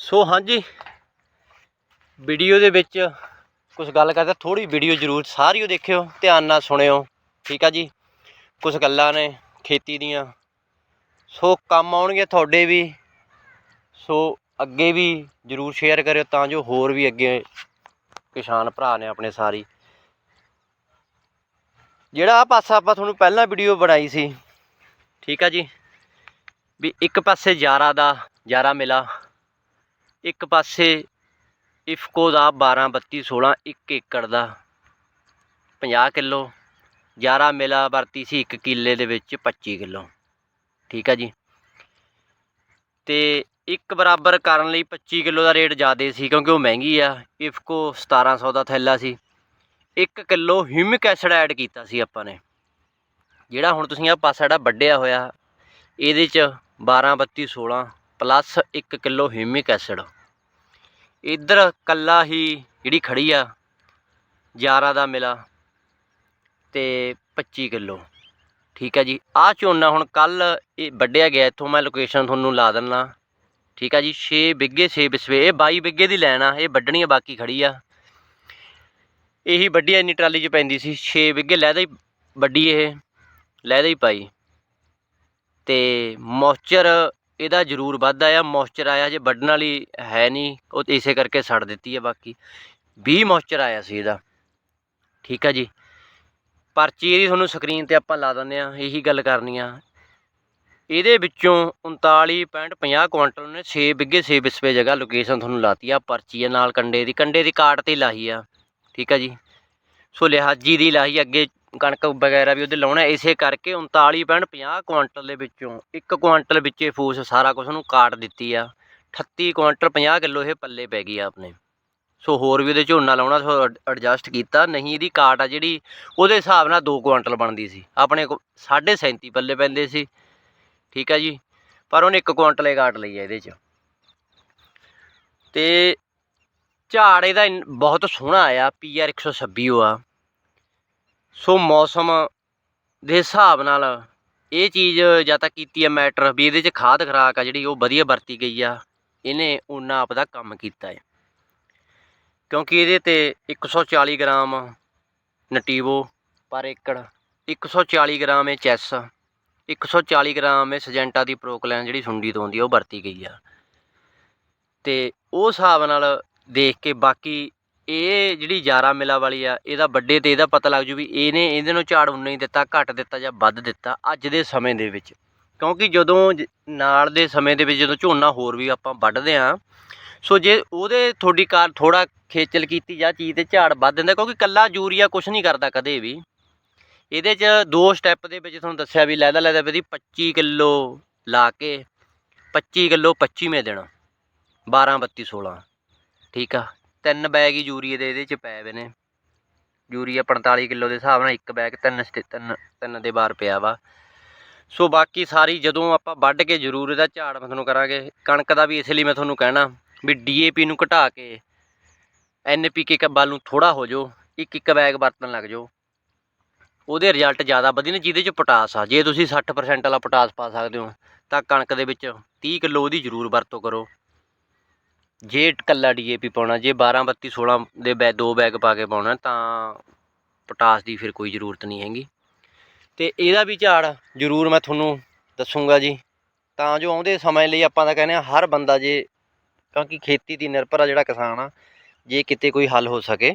ਸੋ ਹਾਂਜੀ, ਵੀਡੀਓ ਦੇ ਵਿੱਚ ਕੁਝ ਗੱਲ ਕਰਦਾ ਥੋੜੀ ਵੀਡੀਓ ਜ਼ਰੂਰ ਸਾਰੀ ਉਹ ਦੇਖਿਓ, ਧਿਆਨ ਨਾਲ ਸੁਣਿਓ, ਠੀਕ ਆ ਜੀ? ਕੁਝ ਗੱਲਾਂ ਨੇ ਖੇਤੀ ਦੀਆਂ। ਸੋ ਕੰਮ ਆਉਣਗੇ ਤੁਹਾਡੇ ਵੀ, ਸੋ ਅੱਗੇ ਵੀ ਜ਼ਰੂਰ ਸ਼ੇਅਰ ਕਰਿਓ, ਤਾਂ ਜੋ ਹੋਰ ਵੀ ਅੱਗੇ ਕਿਸਾਨ ਭਰਾ ਨੇ ਆਪਣੇ ਸਾਰੀ। ਜਿਹੜਾ ਆ ਪਾਸਾ ਆਪਾਂ ਤੁਹਾਨੂੰ ਪਹਿਲਾਂ ਵੀਡੀਓ ਬਣਾਈ ਸੀ, ਠੀਕ ਆ ਜੀ? ਵੀ ਇੱਕ ਪਾਸੇ ਜਾਰਾ ਦਾ ਜਾਰਾ ਮਿਲਾ ਇੱਕ ਪਾਸੇ ਇਫਕੋ ਦਾ 12 32 16 1 ਏਕੜ ਦਾ 50 ਕਿਲੋ ਜਾਰਾ ਮਿਲਾ ਵਰਤੀ ਸੀ 1 ਕਿੱਲੇ ਦੇ ਵਿੱਚ 25 ਕਿਲੋ। ਠੀਕ ਆ ਜੀ। ਤੇ ਇੱਕ ਬਰਾਬਰ ਕਰਨ ਲਈ 25 ਕਿਲੋ ਦਾ ਰੇਟ ਜ਼ਿਆਦਾ ਸੀ ਕਿਉਂਕਿ ਉਹ ਮਹਿੰਗੀ ਆ। ਇਫਕੋ 1700 ਦਾ ਥੈਲਾ ਸੀ। 1 ਕਿਲੋ ਹਿਊਮਿਕ ਐਸਿਡ ਐਡ ਕੀਤਾ ਸੀ ਆਪਾਂ ਨੇ। ਜਿਹੜਾ ਹੁਣ ਤੁਸੀਂ ਆ ਪਾਸਾ ਜਿਹੜਾ ਵੱਢਿਆ ਹੋਇਆ, ਇਹਦੇ ਚ 12 32 16 ਪਲੱਸ 1 ਕਿਲੋ ਹਿਊਮਿਕ ਐਸਿਡ ਇੱਧਰ ਕੱਲਾ ਹੀ ਜਿਹੜੀ ਖੜੀ ਆ 11 ਦਾ ਮਿਲਾ ਤੇ 25 ਕਿਲੋ। ਠੀਕ ਹੈ ਜੀ। ਆ ਝੋਨਾ ਹੁਣ ਕੱਲ ਇਹ ਵੱਢਿਆ ਗਿਆ, ਇੱਥੋਂ ਮੈਂ ਲੋਕੇਸ਼ਨ ਤੁਹਾਨੂੰ ਲਾ ਦਿੰਨਾ। ਠੀਕ ਆ ਜੀ 6 ਬਿੱਗੇ 6 ਬਿਸਵੇ, ਇਹ 22 ਬਿੱਗੇ ਦੀ ਲੈਣ ਆ, ਇਹ ਵੱਢਣੀ ਆ, ਬਾਕੀ ਖੜੀ ਆ। ਇਹੀ ਵੱਡੀ ਇੰਨੀ ਟਰਾਲੀ 'ਚ ਪੈਂਦੀ ਸੀ। 6 ਬਿੱਗੇ ਲਹਿਦਾ ਹੀ ਵੱਡੀ ਇਹ ਲਹਿਦਾ ਹੀ ਪਾਈ। ਤੇ ਮੋਇਸਚਰ ਇਹਦਾ ਜ਼ਰੂਰ ਵੱਧਦਾ ਆ ਮੋਇਸਚਰ ਆਇਆ, ਜੇ ਵੱਢਣ ਵਾਲੀ ਹੈ ਨਹੀਂ, ਉਹ ਇਸੇ ਕਰਕੇ ਛੱਡ ਦਿੱਤੀ ਹੈ ਬਾਕੀ। 20 ਮੋਇਸਚਰ ਆਇਆ ਸੀ ਇਹਦਾ। ਠੀਕ ਆ ਜੀ। ਪਰਚੀ ਇਹਦੀ ਤੁਹਾਨੂੰ ਸਕਰੀਨ ਤੇ ਆਪਾਂ ਲਾ ਦਿੰਦੇ ਆ ਇਹੀ ਗੱਲ ਕਰਨੀ ਆ। ਇਹਦੇ ਵਿੱਚੋਂ 39.50 ਕੁਆਂਟਲ ਨੇ 6 ਬਿੱਗੇ 6 ਬਿਸਵੇ ਜਗ੍ਹਾ ਲੋਕੇਸ਼ਨ ਤੁਹਾਨੂੰ ਲਾਤੀ ਆ, ਪਰਚੀ ਆ ਨਾਲ ਕੰਡੇ ਦੀ। ਕੰਡੇ ਦੀ ਕਾਟ ਤੇ ਲਾਹੀ ਆ। ਠੀਕ ਆ ਜੀ। ਸੋ ਲਿਹਾਜੀ ਦੀ ਲਾਹੀ ਅੱਗੇ ਕਣਕ ਵਗੈਰਾ ਵੀ ਉਹਦੇ ਲਾਉਣਾ, ਇਸੇ ਕਰਕੇ 39.50 ਕੁਆਂਟਲ ਦੇ ਵਿੱਚੋਂ ਇੱਕ ਕੁਆਂਟਲ ਵਿੱਚੇ ਫੂਸ ਸਾਰਾ ਕੁਝ ਨੂੰ ਕਾਟ ਦਿੱਤੀ ਆ। 38 ਕੁਆਂਟਲ 50 ਕਿਲੋ ਇਹ ਪੱਲੇ ਪੈ ਗਈ ਆ ਆਪਣੇ। ਸੋ ਹੋਰ ਵੀ ਉਹਦੇ ਝੋਨਾ ਲਾਉਣਾ, ਸੋ ਐਡਜਸਟ ਕੀਤਾ। ਨਹੀਂ ਇਹਦੀ ਕਾਟ ਆ ਜਿਹੜੀ, ਉਹਦੇ ਹਿਸਾਬ ਨਾਲ 2 ਕੁਆਂਟਲ ਬਣਦੀ ਸੀ। ਆਪਣੇ ਕੋ 37.5 ਪੱਲੇ ਪੈਂਦੇ ਸੀ। ਠੀਕ ਆ ਜੀ? ਪਰ ਉਹਨੇ 1 ਕੁਆਂਟਲ ਹੀ ਕਾਟ ਲਈ ਆ ਇਹਦੇ 'ਚ। ਤੇ ਝਾੜ ਇਹਦਾ ਇੰਨ- ਬਹੁਤ ਸੋਹਣਾ ਆਇਆ ਪੀਆਰ 126 ਉਹ ਆ। ਸੋ ਮੌਸਮ ਦੇ ਹਿਸਾਬ ਨਾਲ ਇਹ ਚੀਜ਼ ਜਾਂ ਤਾਂ ਕੀਤੀ ਆ ਮੈਟਰ ਵੀ ਇਹਦੇ 'ਚ ਖਾਦ ਖਰਾਕ ਆ ਜਿਹੜੀ ਉਹ ਵਧੀਆ ਵਰਤੀ ਗਈ ਆ, ਇਹਨੇ ਉਹਨਾਂ ਆਪਦਾ ਕੰਮ ਕੀਤਾ ਹੈ ਕਿਉਂਕਿ ਇਹਦੇ ਤੇ 140 ਗ੍ਰਾਮ ਨਟੀਵੋ ਪਰ ਏਕੜ 140 ਗ੍ਰਾਮ ਇਹ ਚੈਸ 140 ਗ੍ਰਾਮ ਇਹ ਸਜੈਂਟਾ ਦੀ ਪ੍ਰੋਕਲੈਨ ਜਿਹੜੀ ਸੁੰਡੀ ਤੋਂ ਆਉਂਦੀ ਆ ਉਹ ਵਰਤੀ ਗਈ ਆ। ਤੇ ਉਹ ਹਿਸਾਬ ਨਾਲ ਦੇਖ ਕੇ ਬਾਕੀ ਇਹ ਜਿਹੜੀ 11 ਮਿਲਾ ਵਾਲੀ ਆ, ਇਹਦਾ ਵੱਡੇ ਤੇ ਇਹਦਾ ਪਤਾ ਲੱਗ ਜੂ ਵੀ ਇਹਨੇ ਇਹਦੇ ਨੂੰ ਝਾੜ ਉਨਾ ਹੀ ਦਿੱਤਾ, ਘੱਟ ਦਿੱਤਾ ਜਾਂ ਵੱਧ ਦਿੱਤਾ ਅੱਜ ਦੇ ਸਮੇਂ ਦੇ ਵਿੱਚ। ਕਿਉਂਕਿ ਜਦੋਂ ਨਾਲ ਦੇ ਸਮੇਂ ਦੇ ਵਿੱਚ ਜਦੋਂ ਝੋਨਾ ਹੋਰ ਵੀ ਆਪਾਂ ਵੱਢਦੇ ਆ, ਸੋ ਜੇ ਉਹਦੇ ਤੁਹਾਡੀ ਕਾਰ ਥੋੜਾ ਖੇਚਲ ਕੀਤੀ ਜਾਂ ਚੀਜ਼ ਤੇ ਝਾੜ ਵੱਧ ਦਿੰਦਾ, ਕਿਉਂਕਿ ਕੱਲਾ ਯੂਰੀਆ ਕੁਝ ਨਹੀਂ ਕਰਦਾ ਕਦੇ ਵੀ। ਇਹਦੇ 'ਚ ਦੋ ਸਟੈਪ ਦੇ ਵਿੱਚ ਤੁਹਾਨੂੰ ਦੱਸਿਆ ਵੀ ਲੈਦਾ ਲੈਦਾ ਵੀ 25 ਕਿਲੋ ਲਾ ਕੇ 25 ਕਿਲੋ 25ਵੇਂ ਦਿਨ 12 32 16 ਠੀਕ ਆ? ਤਿੰਨ ਬੈਗ ਹੀ ਯੂਰੀਏ ਦੇ ਇਹਦੇ 'ਚ ਪਏ ਵੇ ਨੇ। ਯੂਰੀਆ 45 ਕਿਲੋ ਦੇ ਹਿਸਾਬ ਨਾਲ ਇੱਕ ਬੈਗ ਤਿੰਨ ਸਟੇ- ਤਿੰਨ ਤਿੰਨ ਦੇ ਬਾਹਰ ਪਿਆ ਵਾ। ਸੋ ਬਾਕੀ ਸਾਰੀ ਜਦੋਂ ਆਪਾਂ ਵੱਢ ਕੇ ਜ਼ਰੂਰ ਇਹਦਾ ਝਾੜ ਮੈਂ ਤੁਹਾਨੂੰ ਕਰਾਂਗੇ, ਕਣਕ ਦਾ ਵੀ ਇਸ ਲਈ ਮੈਂ ਤੁਹਾਨੂੰ ਕਹਿਣਾ ਵੀ ਡੀਏਪੀ ਨੂੰ ਘਟਾ ਕੇ ਐਨਪੀਕੇ ਵੱਲ ਨੂੰ ਥੋੜਾ ਹੋ ਜਾਓ, ਇੱਕ ਇੱਕ ਬੈਗ ਵਰਤਣ ਲੱਗ ਜਾਓ। ਉਹਦੇ ਰਿਜ਼ਲਟ ਜ਼ਿਆਦਾ ਵਧੀਆ ਨੇ, ਜਿਹਦੇ 'ਚ ਪੋਟਾਸ ਆ। ਜੇ ਤੁਸੀਂ 60% ਵਾਲਾ ਪੋਟਾਸ ਪਾ ਸਕਦੇ ਹੋ, ਤਾਂ ਕਣਕ ਦੇ ਵਿੱਚ 30 ਕਿਲੋ ਉਹਦੀ ਜ਼ਰੂਰ ਵਰਤੋਂ ਕਰੋ। ਜੇ ਕੱਲਾ ਡੀਏਪੀ ਪਾਉਣਾ, ਜੇ 12 32 16 ਦੇ ਬੈ, ਦੋ ਬੈਗ ਪਾ ਕੇ ਪਾਉਣਾ, ਤਾਂ ਪੋਟਾਸ ਦੀ ਫਿਰ ਕੋਈ ਜ਼ਰੂਰਤ ਨਹੀਂ ਹੈਗੀ। ਤੇ ਇਹਦਾ ਵੀ ਝਾੜ ਜ਼ਰੂਰ ਮੈਂ ਤੁਹਾਨੂੰ ਦੱਸੂਗਾ ਜੀ। ਤਾਂ ਜੋ ਆਉਂਦੇ ਸਮੇਂ ਲਈ ਆਪਾਂ ਤਾਂ ਕਹਿੰਦੇ ਹਾਂ, ਹਰ ਬੰਦਾ ਜੇ, ਕਿਉਂਕਿ ਖੇਤੀ ਦੀ ਨਿਰਭਰ ਆ ਜਿਹੜਾ ਕਿਸਾਨ ਆ, ਜੇ ਕਿਤੇ ਕੋਈ ਹੱਲ ਹੋ ਸਕੇ।